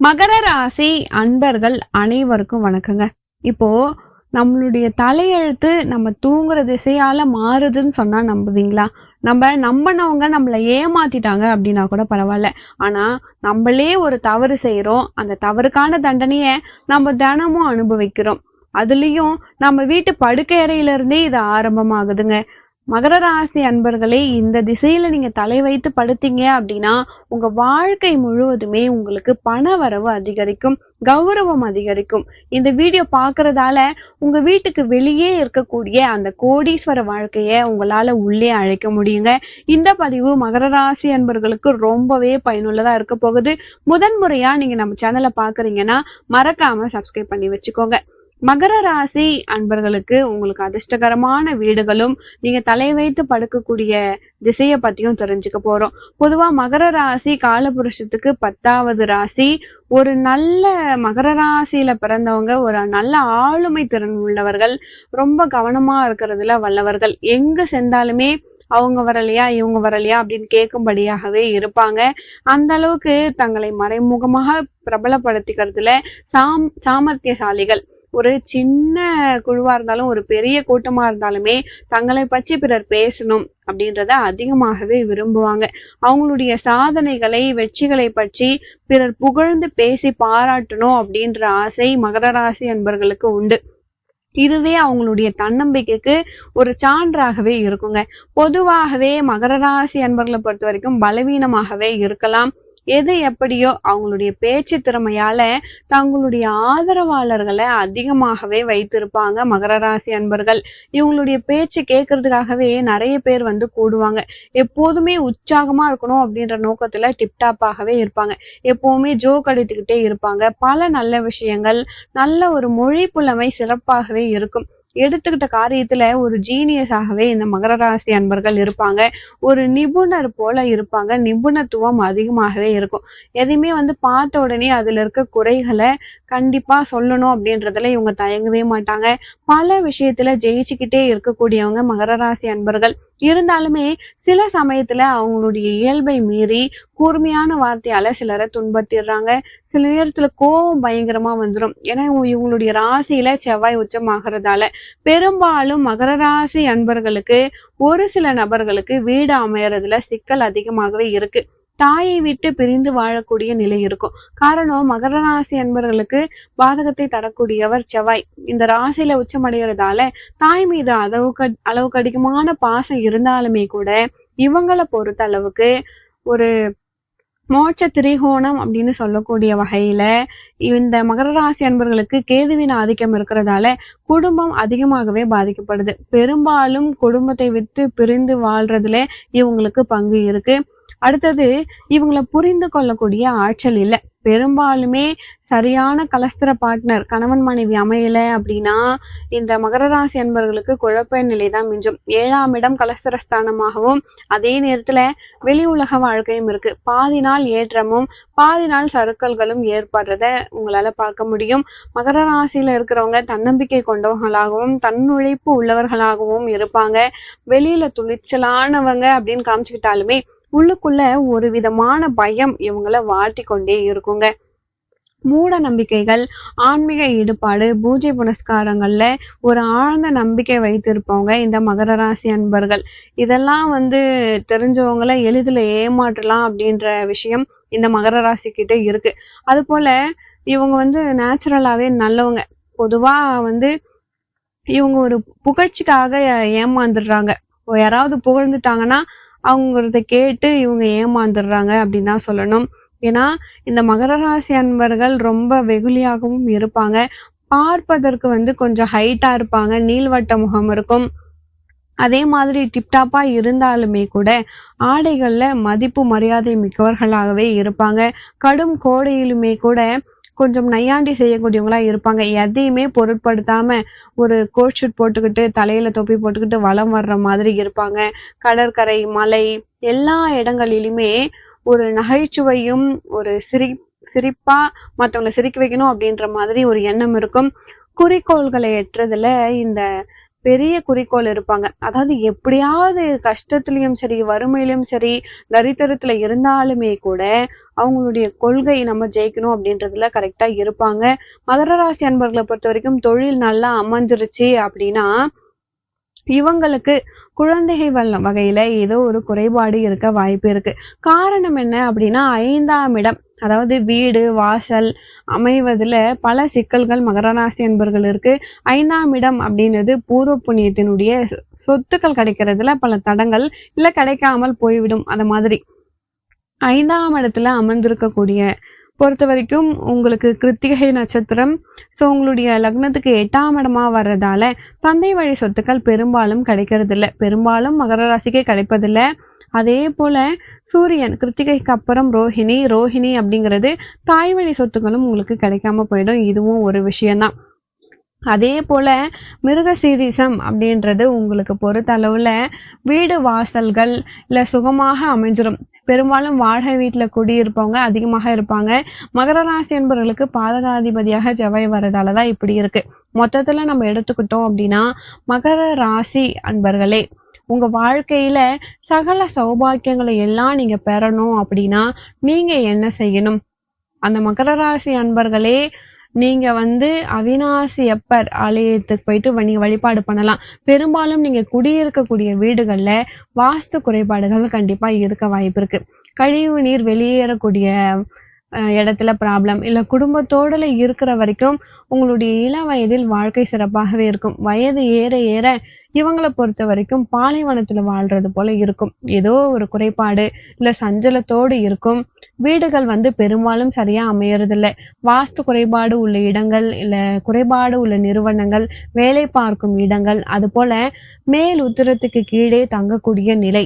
மகர ராசி அன்பர்கள் அனைவருக்கும் வணக்கங்க. இப்போ நம்மளுடைய தலையெழுத்து நம்ம தூங்குற திசையால மாறுதுன்னு சொன்னா நம்புவீங்களா? நம்ம நம்பினவங்க நம்மளை ஏமாத்திட்டாங்க அப்படின்னா கூட பரவாயில்ல. ஆனா நம்மளே ஒரு தவறு செய்யறோம் அந்த தவறுக்கான தண்டனைய நம்ம தினமும் அனுபவிக்கிறோம். அதுலயும் நம்ம வீட்டு படுக்கை அறையில இருந்தே இது ஆரம்பமாகுதுங்க. மகர ராசி அன்பர்களே இந்த திசையில நீங்க தலை வைத்து படுத்தீங்க அப்படின்னா உங்க வாழ்க்கை முழுவதுமே உங்களுக்கு பண வரவு அதிகரிக்கும் கௌரவம் அதிகரிக்கும். இந்த வீடியோ பாக்குறதால உங்க வீட்டுக்கு வெளியே இருக்கக்கூடிய அந்த கோடீஸ்வர வாழ்க்கைய உங்களால உள்ளே அழைக்க முடியுங்க. இந்த பதிவு மகர ராசி அன்பர்களுக்கு ரொம்பவே பயனுள்ளதா இருக்க போகுது. முதன்முறையா நீங்க நம்ம சேனலை பாக்குறீங்கன்னா மறக்காம சப்ஸ்கிரைப் பண்ணி வச்சுக்கோங்க. மகர ராசி அன்பர்களுக்கு உங்களுக்கு அதிர்ஷ்டகரமான வீடுகளும் நீங்க தலை வைத்து படுக்கக்கூடிய திசையை பத்தியும் தெரிஞ்சுக்க போறோம். பொதுவா மகர ராசி காலபுருஷத்துக்கு பத்தாவது ராசி. ஒரு நல்ல மகர ராசியில பிறந்தவங்க ஒரு நல்ல ஆளுமை திறன் உள்ளவர்கள் ரொம்ப கவனமா இருக்கிறதுல வல்லவர்கள். எங்க சென்றாலுமே அவங்க வரலையா இவங்க வரலையா அப்படின்னு கேட்கும்படியாகவே இருப்பாங்க. அந்த அளவுக்கு தங்களை மறைமுகமாக பிரபலப்படுத்திக்கிறதுல சாம் சாமர்த்தியசாலிகள். ஒரு சின்ன குழுவா இருந்தாலும் ஒரு பெரிய கூட்டமா இருந்தாலுமே தங்களை பற்றி பிறர் பேசணும் அப்படின்றத அதிகமாகவே விரும்புவாங்க. அவங்களுடைய சாதனைகளை வெற்றிகளை பற்றி பிறர் புகழ்ந்து பேசி பாராட்டணும் அப்படின்ற ஆசை மகர ராசி அன்பர்களுக்கு உண்டு. இதுவே அவங்களுடைய தன்னம்பிக்கைக்கு ஒரு சான்றாகவே இருக்குங்க. பொதுவாகவே மகர ராசி அன்பர்களை பொறுத்த வரைக்கும் பலவீனமாகவே இருக்கலாம். எது எப்படியோ அவங்களுடைய பேச்சு திறமையால தங்களுடைய ஆதரவாளர்களை அதிகமாகவே வைத்திருப்பாங்க மகர ராசி அன்பர்கள். இவங்களுடைய பேச்சு கேட்கறதுக்காகவே நிறைய பேர் வந்து கூடுவாங்க. எப்போதுமே உற்சாகமா இருக்கணும் அப்படின்ற நோக்கத்துல டிப்டாப்பாகவே இருப்பாங்க. எப்பவுமே ஜோக் அடித்துக்கிட்டே இருப்பாங்க. பல நல்ல விஷயங்கள் நல்ல ஒரு மொழி புலமை சிறப்பாகவே இருக்கும். எடுத்துக்கிட்ட காரியத்துல ஒரு ஜீனியஸாகவே இந்த மகர ராசி அன்பர்கள் இருப்பாங்க. ஒரு நிபுணர் போல இருப்பாங்க. நிபுணத்துவம் அதிகமாகவே இருக்கும். எதையுமே வந்து பார்த்த உடனே அதுல இருக்க குறைகளை கண்டிப்பா சொல்லணும் அப்படின்றதுல இவங்க தயங்கவே மாட்டாங்க. பல விஷயத்துல ஜெயிச்சுக்கிட்டே இருக்கக்கூடியவங்க மகர ராசி அன்பர்கள். இருந்தாலுமே சில சமயத்துல அவங்களுடைய இயல்பை மீறி கூர்மையான வார்த்தையால சிலரை துன்பத்திடுறாங்க சில நேரத்துல கோபம் பயங்கரமா வந்துடும் ஏன்னா இவங்களுடைய ராசியில செவ்வாய் உச்சமாகறதால பெரும்பாலும் மகர ராசி அன்பர்களுக்கு ஒரு சில நபர்களுக்கு வீடு அமையறதுல சிக்கல் அதிகமாகவே இருக்கு. தாயை விட்டு பிரிந்து வாழக்கூடிய நிலை இருக்கும். காரணம் மகர ராசி அன்பர்களுக்கு பாதகத்தை தரக்கூடியவர் செவ்வாய். இந்த ராசியில உச்சமடைகிறதால தாய் மீது அளவுக்கு அளவுக்கு அதிகமான பாசம் இருந்தாலுமே கூட இவங்களை பொறுத்த அளவுக்கு ஒரு மோட்ச திரிகோணம் அப்படின்னு சொல்லக்கூடிய வகையில இந்த மகர ராசி அன்பர்களுக்கு கேதுவின் ஆதிக்கம் இருக்கிறதால குடும்பம் அதிகமாகவே பாதிக்கப்படுது. பெரும்பாலும் குடும்பத்தை விட்டு பிரிந்து வாழ்றதுல இவங்களுக்கு பங்கு இருக்கு. அடுத்தது இவங்களை புரிந்து கொள்ளக்கூடிய ஆற்றல் இல்லை. பெரும்பாலுமே சரியான கலஸ்திர பார்ட்னர் கணவன் மனைவி அமையல அப்படின்னா இந்த மகர ராசி அன்பர்களுக்கு குழப்ப நிலை தான் மிஞ்சும். ஏழாம் இடம் கலஸ்திரஸ்தானமாகவும் அதே நேரத்துல வெளி உலக வாழ்க்கையும் இருக்கு. பாதி நாள் ஏற்றமும் பாதி நாள் சறுக்கல்களும் ஏற்படுறத உங்களால பார்க்க முடியும். மகர ராசியில இருக்கிறவங்க தன்னம்பிக்கை கொண்டவர்களாகவும் தன்னுழைப்பு உள்ளவர்களாகவும் இருப்பாங்க. வெளியில துணிச்சலானவங்க அப்படின்னு காமிச்சுக்கிட்டாலுமே உள்ளுக்குள்ள ஒரு விதமான பயம் இவங்கள வாட்டி கொண்டே இருக்குங்க. மூட நம்பிக்கைகள் ஆன்மீக ஈடுபாடு பூஜை புனஸ்காரங்கள்ல ஒரு ஆழ்ந்த நம்பிக்கை வைத்திருப்பவங்க இந்த மகர ராசி அன்பர்கள். இதெல்லாம் வந்து தெரிஞ்சவங்கள எளிதில் ஏமாற்றலாம் அப்படின்ற விஷயம் இந்த மகர ராசி கிட்ட இருக்கு. அது போல இவங்க வந்து நேச்சுரலாவே நல்லவங்க. பொதுவா வந்து இவங்க ஒரு புகழ்ச்சிக்காக ஏமாந்துடுறாங்க. யாராவது புகழ்ந்துட்டாங்கன்னா அவங்களத கேட்டு இவங்க ஏமாந்துடுறாங்க அப்படின்னு தான் சொல்லணும். ஏன்னா இந்த மகர ராசி அன்பர்கள் ரொம்ப வெகுளியாகவும் இருப்பாங்க. பார்ப்பதற்கு வந்து கொஞ்சம் ஹைட்டா இருப்பாங்க. நீள்வட்ட முகம் இருக்கும். அதே மாதிரி டிப்டாப்பா இருந்தாலுமே கூட ஆடைகள்ல மதிப்பு மரியாதை மிக்கவர்களாகவே இருப்பாங்க. கடும் கோடையிலுமே கூட கொஞ்சம் நையாண்டி செய்யக்கூடியவங்களா இருப்பாங்க. எதையுமே பொருட்படுத்தாம ஒரு கோட் ஷூட் போட்டுக்கிட்டு தலையில தொப்பி போட்டுக்கிட்டு வளம் வர்ற மாதிரி இருப்பாங்க. கடற்கரை மலை எல்லா இடங்களிலுமே ஒரு நகைச்சுவையும் ஒரு சிரி சிரிப்பா மற்றவங்களை சிரிக்க வைக்கணும் அப்படின்ற மாதிரி ஒரு எண்ணம் இருக்கும். குறிக்கோள்களை எட்டுறதுல இந்த பெரிய குறிக்கோள் இருப்பாங்க. அதாவது எப்படியாவது கஷ்டத்துலயும் சரி வறுமையிலும் சரி தரித்திரத்துல இருந்தாலுமே கூட அவங்களுடைய கொள்கை நம்ம ஜெயிக்கணும் அப்படின்றதுல கரெக்டா இருப்பாங்க. மகர ராசி அன்பர்களை பொறுத்த வரைக்கும் தொழில் நல்லா அமைஞ்சிருச்சு அப்படின்னா இவங்களுக்கு குழந்தைகள் வல்ல வகையில ஏதோ ஒரு குறைபாடு இருக்க வாய்ப்பு இருக்கு. காரணம் என்ன அப்படின்னா ஐந்தாம் இடம். அதாவது வீடு வாசல் அமைவதுல பல சிக்கல்கள் மகர ராசி இருக்கு. ஐந்தாம் இடம் அப்படின்றது பூர்வ புண்ணியத்தினுடைய சொத்துக்கள் கிடைக்கிறதுல பல தடங்கள் இல்ல கிடைக்காமல் போய்விடும் அந்த மாதிரி. ஐந்தாம் இடத்துல அமர்ந்திருக்கக்கூடிய பொறுத்த வரைக்கும் உங்களுக்கு கிருத்திகை நட்சத்திரம். ஸோ உங்களுடைய லக்னத்துக்கு எட்டாம் இடமா வர்றதால தந்தை வழி சொத்துக்கள் பெரும்பாலும் கிடைக்கிறது இல்லை பெரும்பாலும் மகர ராசிக்கே கிடைப்பதில்ல. அதே போல சூரியன் கிருத்திகைக்கு அப்புறம் ரோஹிணி ரோஹிணி அப்படிங்கிறது தாய் வழி சொத்துக்களும் உங்களுக்கு கிடைக்காம போயிடும். இதுவும் ஒரு விஷயம்தான். அதே போல மிருக சீரிசம் அப்படின்றது உங்களுக்கு பொறுத்த அளவுல வீடு வாசல்கள் இல்ல சுகமாக அமைஞ்சிரும். பெரும்பாலும் வாடகை வீட்டுல குடியிருப்பவங்க அதிகமாக இருப்பாங்க. மகர ராசி என்பவர்களுக்கு பாதகாதிபதியாக செவ்வாய் வர்றதாலதான் இப்படி இருக்கு. மொத்தத்துல நம்ம எடுத்துக்கிட்டோம் அப்படின்னா மகர ராசி அன்பர்களே உங்க வாழ்க்கையில சகல சௌபாக்கியங்களை எல்லாம் நீங்க பெறணும் அப்படின்னா நீங்க என்ன செய்யணும்? அந்த மகர ராசி அன்பர்களே நீங்க வந்து அவினாசி அப்பர் ஆலயத்துக்கு போயிட்டு நீங்க வழிபாடு பண்ணலாம். பெரும்பாலும் நீங்க குடியிருக்கக்கூடிய வீடுகள்ல வாஸ்து குறைபாடுகள் கண்டிப்பா இருக்க வாய்ப்பு இருக்கு. கழிவு நீர் வெளியேறக்கூடிய இடத்துல ப்ராப்ளம் இல்லை குடும்பத்தோடல இருக்கிற வரைக்கும் உங்களுடைய இள வயதில் வாழ்க்கை சிறப்பாகவே இருக்கும். வயது ஏற ஏற இவங்களை பொறுத்த வரைக்கும் பாலைவனத்துல வாழ்றது போல இருக்கும். ஏதோ ஒரு குறைபாடு இல்ல சஞ்சலத்தோடு இருக்கும். வீடுகள் வந்து பெரும்பாலும் சரியா அமையறதில்ல. வாஸ்து குறைபாடு உள்ள இடங்கள் இல்ல குறைபாடு உள்ள நிறுவனங்கள் வேலை பார்க்கும் இடங்கள் அது போல மேல் உத்தரத்துக்கு கீழே தங்கக்கூடிய நிலை.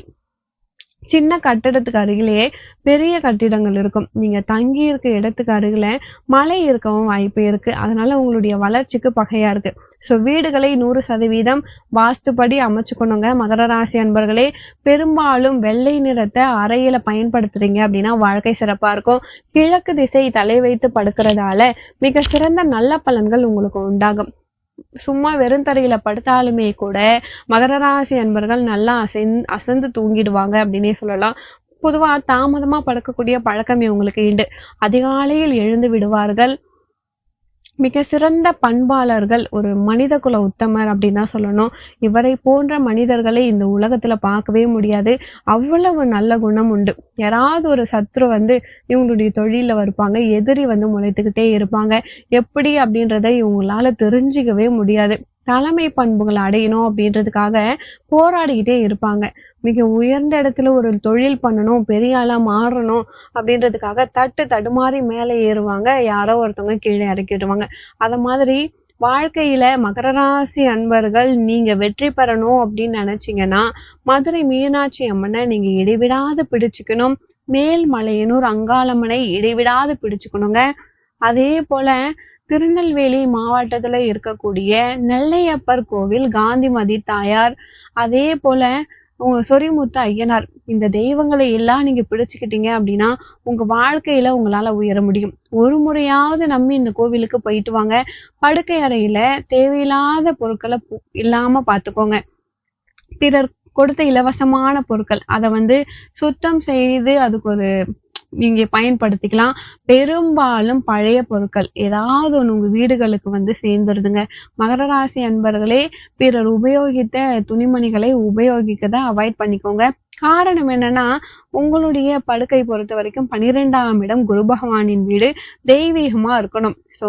சின்ன கட்டிடத்துக்கு அருகிலேயே பெரிய கட்டிடங்கள் இருக்கும். நீங்க தங்கி இருக்க இடத்துக்கு அருகில மலை இருக்கவும் வாய்ப்பு இருக்கு. அதனால உங்களுடைய வளர்ச்சிக்கு பகையா இருக்கு. ஸோ வீடுகளை நூறு சதவீதம் வாஸ்துப்படி அமைச்சுக்கணுங்க. மகர ராசி அன்பர்களே பெரும்பாலும் வெள்ளை நிறத்தை அறையில பயன்படுத்துறீங்க அப்படின்னா வாழ்க்கை சிறப்பா இருக்கும். கிழக்கு திசை தலை வைத்து படுக்கிறதால மிக சிறந்த நல்ல பலன்கள் உங்களுக்கு உண்டாகும். சும்மா வெறும் தரையில படுத்தாலுமே கூட மகர ராசி அன்பர்கள் நல்லா அசைந் அசந்து தூங்கிடுவாங்க அப்படின்னே சொல்லலாம். பொதுவா தாமதமா படுக்கக்கூடிய பழக்கம் இவங்களுக்கு உண்டு. அதிகாலையில் எழுந்து விடுவார்கள். மிக சிறந்த பண்பாளர்கள் ஒரு மனித குல உத்தமர் அப்படின்னு தான் சொல்லணும். இவரை போன்ற மனிதர்களை இந்த உலகத்துல பார்க்கவே முடியாது. அவ்வளவு நல்ல குணம் உண்டு. யாராவது ஒரு சத்ரு வந்து இவங்களுடைய தொழில வருப்பாங்க எதிரி வந்து முளைத்துக்கிட்டே இருப்பாங்க. எப்படி அப்படின்றத இவங்களால தெரிஞ்சுக்கவே முடியாது. தலைமை பண்புகளை அடையணும் அப்படின்றதுக்காக போராடிக்கிட்டே இருப்பாங்க. மிக உயர்ந்த இடத்துல ஒரு தொழில் பண்ணணும் பெரிய ஆளா மாறணும் அப்படின்றதுக்காக தட்டு தடுமாறி மேலே ஏறுவாங்க. யாரோ ஒருத்தவங்க கீழே இறக்கிடுவாங்க அத மாதிரி வாழ்க்கையில மகர ராசி அன்பர்கள் நீங்க வெற்றி பெறணும் அப்படின்னு நினைச்சீங்கன்னா மதுரை மீனாட்சி அம்மனை நீங்க இடைவிடாது பிடிச்சுக்கணும். மேல்மலையனூர் அங்காளம்மனை இடைவிடாது பிடிச்சுக்கணுங்க. அதே போல திருநெல்வேலி மாவட்டத்துல இருக்கக்கூடிய நெல்லையப்பர் கோவில் காந்திமதி தாயார் அதே போல உங்க சொரிமுத்து ஐயனார் இந்த தெய்வங்களை எல்லாம் நீங்க பிடிச்சுக்கிட்டீங்க அப்படின்னா உங்க வாழ்க்கையில உங்களால உயர முடியும். ஒரு முறையாவது நம்பி இந்த கோவிலுக்கு போயிட்டு வாங்க. படுக்கை அறையில தேவையில்லாத பொருட்களை பு- இல்லாம பாத்துக்கோங்க. பிறர் கொடுத்த இலவசமான பொருட்கள் அதை வந்து சுத்தம் செய்து அதுக்கு ஒரு நீங்க பயன்படுத்திக்கலாம். பெரும்பாலும் பழைய பொருட்கள் ஏதாவது ஒண்ணு உங்க வீடுகளுக்கு வந்து சேர்ந்துருதுங்க. மகர ராசி அன்பர்களே பிறர் உபயோகித்த துணிமணிகளை உபயோகிக்கத அவாய்ட் பண்ணிக்கோங்க. காரணம் என்னன்னா உங்களுடைய படுக்கை பொறுத்த வரைக்கும் பன்னிரெண்டாம் இடம் குரு பகவானின் வீடு. தெய்வீகமா இருக்கணும். சோ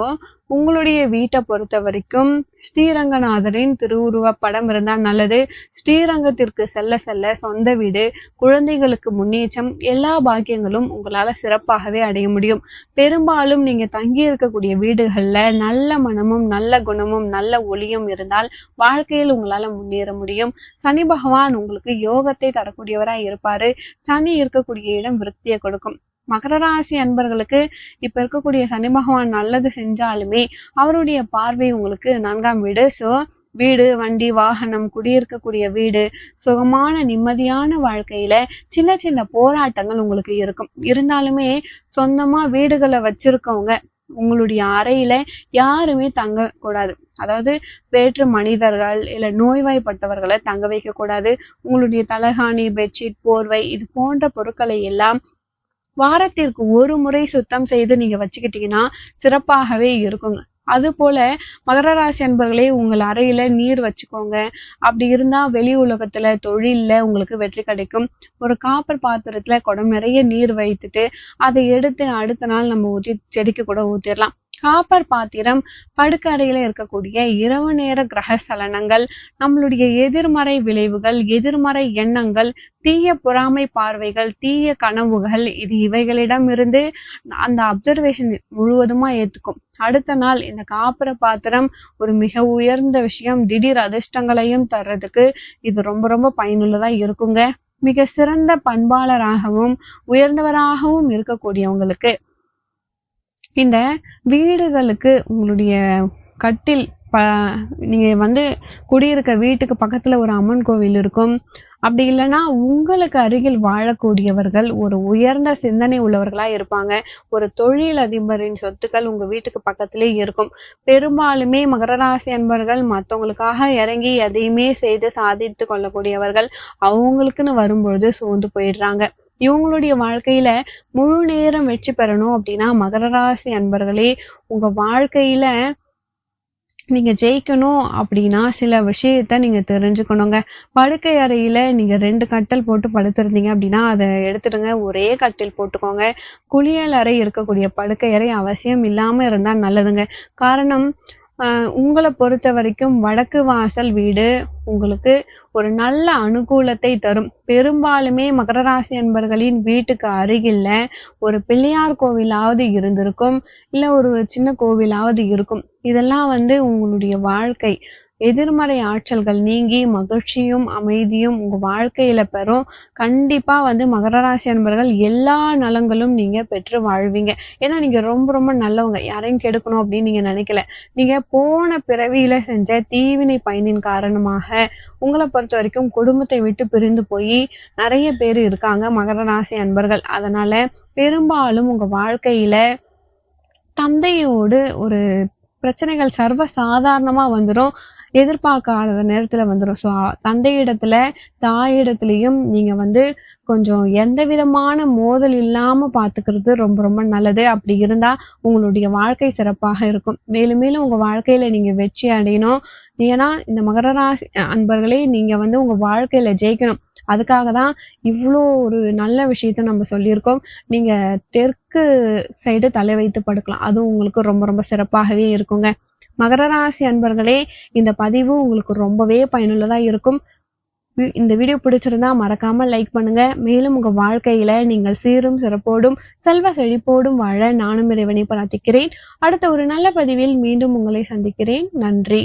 உங்களுடைய வீட்டை பொறுத்த வரைக்கும் ஸ்ரீரங்கநாதரின் திருவுருவ படம் இருந்தால் நல்லது. ஸ்ரீரங்கத்திற்கு செல்ல செல்ல சொந்த வீடு குழந்தைகளுக்கு முன்னேற்றம் எல்லா பாக்கியங்களும் உங்களால சிறப்பாகவே அடைய முடியும். பெரும்பாலும் நீங்க தங்கி இருக்கக்கூடிய வீடுகள்ல நல்ல மனமும் நல்ல குணமும் நல்ல ஒளியும் இருந்தால் வாழ்க்கையில் உங்களால முன்னேற முடியும். சனி பகவான் உங்களுக்கு யோகத்தை தரக்கூடியவரா இருப்பாரு. சனி இருக்கக்கூடிய இடம் விருத்தியை கொடுக்கும். மகர ராசி அன்பர்களுக்கு இப்ப இருக்கக்கூடிய சனி பகவான் நல்லது செஞ்சாலுமே அவருடைய பார்வை உங்களுக்கு நான்காம் வீடு. சோ வீடு வண்டி வாகனம் குடியிருக்கக்கூடிய வீடு சுகமான நிம்மதியான வாழ்க்கையில சின்ன சின்ன போராட்டங்கள் உங்களுக்கு இருக்கும். இருந்தாலுமே சொந்தமா வீடுகளை வச்சிருக்கவங்க உங்களுடைய அறையில யாருமே தங்கக்கூடாது. அதாவது வேற்று மனிதர்கள் இல்லை நோய்வாய்ப்பட்டவர்களை தங்க வைக்கக்கூடாது உங்களுடைய தலகாணி பெட்ஷீட் போர்வை இது போன்ற பொருட்களை எல்லாம் வாரத்திற்கு ஒரு முறை சுத்தம் செய்து நீங்க வச்சுக்கிட்டீங்கன்னா சிறப்பாகவே இருக்குங்க. அது போல மகர ராசி அன்பர்களே உங்கள் அறையில நீர் வச்சுக்கோங்க. அப்படி இருந்தா வெளி உலகத்துல தொழில்ல உங்களுக்கு வெற்றி கிடைக்கும். ஒரு காப்பர் பாத்திரத்துல குடம் நிறைய நீர் வைத்துட்டு அதை எடுத்து அடுத்த நாள் நம்ம ஊத்தி செடிக்கு கூட ஊத்திடலாம். காப்பர் பாத்திரம் படுக்கறையில இருக்கக்கூடிய இரவு நேர கிரக சலனங்கள் நம்மளுடைய எதிர்மறை விளைவுகள் எதிர்மறை எண்ணங்கள் தீய பொறாமை பார்வைகள் தீய கனவுகள் இது இவைகளிடம் இருந்து அந்த அப்சர்வேஷன் முழுவதுமா ஏத்துக்கும். அடுத்த நாள் இந்த காப்பர பாத்திரம் ஒரு மிக உயர்ந்த விஷயம். திடீர் அதிர்ஷ்டங்களையும் தர்றதுக்கு இது ரொம்ப ரொம்ப பயனுள்ளதா இருக்குங்க. மிக சிறந்த பண்பாளராகவும் உயர்ந்தவராகவும் இருக்கக்கூடியவங்களுக்கு இந்த வீடுகளுக்கு உங்களுடைய கட்டில் ப நீங்கள் வந்து குடியிருக்க வீட்டுக்கு பக்கத்தில் ஒரு அம்மன் கோவில் இருக்கும். அப்படி இல்லைன்னா உங்களுக்கு அருகில் வாழக்கூடியவர்கள் ஒரு உயர்ந்த சிந்தனை உள்ளவர்களா இருப்பாங்க. ஒரு தொழில் அதிபரின் சொத்துக்கள் உங்க வீட்டுக்கு பக்கத்திலே இருக்கும். பெரும்பாலுமே மகர ராசி அன்பர்கள் மற்றவங்களுக்காக இறங்கி எதையுமே செய்து சாதித்து கொள்ளக்கூடியவர்கள் அவங்களுக்குன்னு வரும்பொழுது சோர்ந்து போயிடுறாங்க. இவங்களுடைய வாழ்க்கையில முழு நேரம் வெற்றி பெறணும் அப்படின்னா மகர ராசி அன்பர்களே உங்க வாழ்க்கையில நீங்க ஜெயிக்கணும் அப்படின்னா சில விஷயத்த நீங்க தெரிஞ்சுக்கணுங்க. படுக்கை அறையில நீங்க ரெண்டு கட்டில் போட்டு படுத்திருந்தீங்க அப்படின்னா அதை எடுத்துடுங்க. ஒரே கட்டில் போட்டுக்கோங்க. குளியல் அறை இருக்கக்கூடிய படுக்கை அறை அவசியம் இல்லாம இருந்தா நல்லதுங்க. காரணம் உங்களை பொறுத்த வரைக்கும் வடக்கு வாசல் வீடு உங்களுக்கு ஒரு நல்ல அனுகூலத்தை தரும். பெரும்பாலுமே மகர ராசி அன்பர்களின் வீட்டுக்கு அருகில்ல ஒரு பிள்ளையார் கோவிலாவது இருந்திருக்கும் இல்ல ஒரு சின்ன கோவிலாவது இருக்கும். இதெல்லாம் வந்து உங்களுடைய வாழ்க்கை. எதிர்மறை ஆற்றல்கள் நீங்கி மகிழ்ச்சியும் அமைதியும் உங்க வாழ்க்கையில பெறும். கண்டிப்பா வந்து மகர ராசி அன்பர்கள் எல்லா நலங்களும் நீங்க பெற்று வாழ்வீங்க. ஏன்னா நீங்க ரொம்ப ரொம்ப நல்லவங்க. யாரையும் கெடுக்கணும் அப்படின்னு நீங்க நினைக்கல. நீங்க போன பிறவியில செஞ்ச தீவினை பயனின் காரணமாக உங்களை பொறுத்த வரைக்கும் குடும்பத்தை விட்டு பிரிந்து போய் நிறைய பேர் இருக்காங்க மகர ராசி அன்பர்கள். அதனால பெரும்பாலும் உங்க வாழ்க்கையில தந்தையோடு ஒரு பிரச்சனைகள் சர்வ சாதாரணமா வந்துடும் எதிர்பார்க்காத நேரத்துல வந்துடும் ஸோ தந்தையிடத்துல தாயிடத்துலயும் நீங்க வந்து கொஞ்சம் எந்த விதமான மோதல் இல்லாம பாத்துக்கிறது ரொம்ப ரொம்ப நல்லது. அப்படி இருந்தா உங்களுடைய வாழ்க்கை சிறப்பாக இருக்கும். மேலும் மேலும் உங்க வாழ்க்கையில நீங்க வெற்றி அடையணும். ஏன்னா இந்த மகர ராசி அன்பர்களே நீங்க வந்து உங்க வாழ்க்கையில ஜெயிக்கணும். அதுக்காக தான் இவ்வளோ ஒரு நல்ல விஷயத்த நம்ம சொல்லியிருக்கோம். நீங்கள் தெற்கு சைடு தலை வைத்து படுக்கலாம். அதுவும் உங்களுக்கு ரொம்ப ரொம்ப சிறப்பாகவே இருக்குங்க. மகர ராசி அன்பர்களே இந்த பதிவு உங்களுக்கு ரொம்பவே பயனுள்ளதாக இருக்கும். இந்த வீடியோ பிடிச்சிருந்தா மறக்காம லைக் பண்ணுங்க. மேலும் உங்க வாழ்க்கையில நீங்கள் சீரும் சிறப்போடும் செல்வ செழிப்போடும் வாழ நானும் இறைவனை பிரார்த்திக்கிறேன். அடுத்த ஒரு நல்ல பதிவில் மீண்டும் உங்களை சந்திக்கிறேன். நன்றி.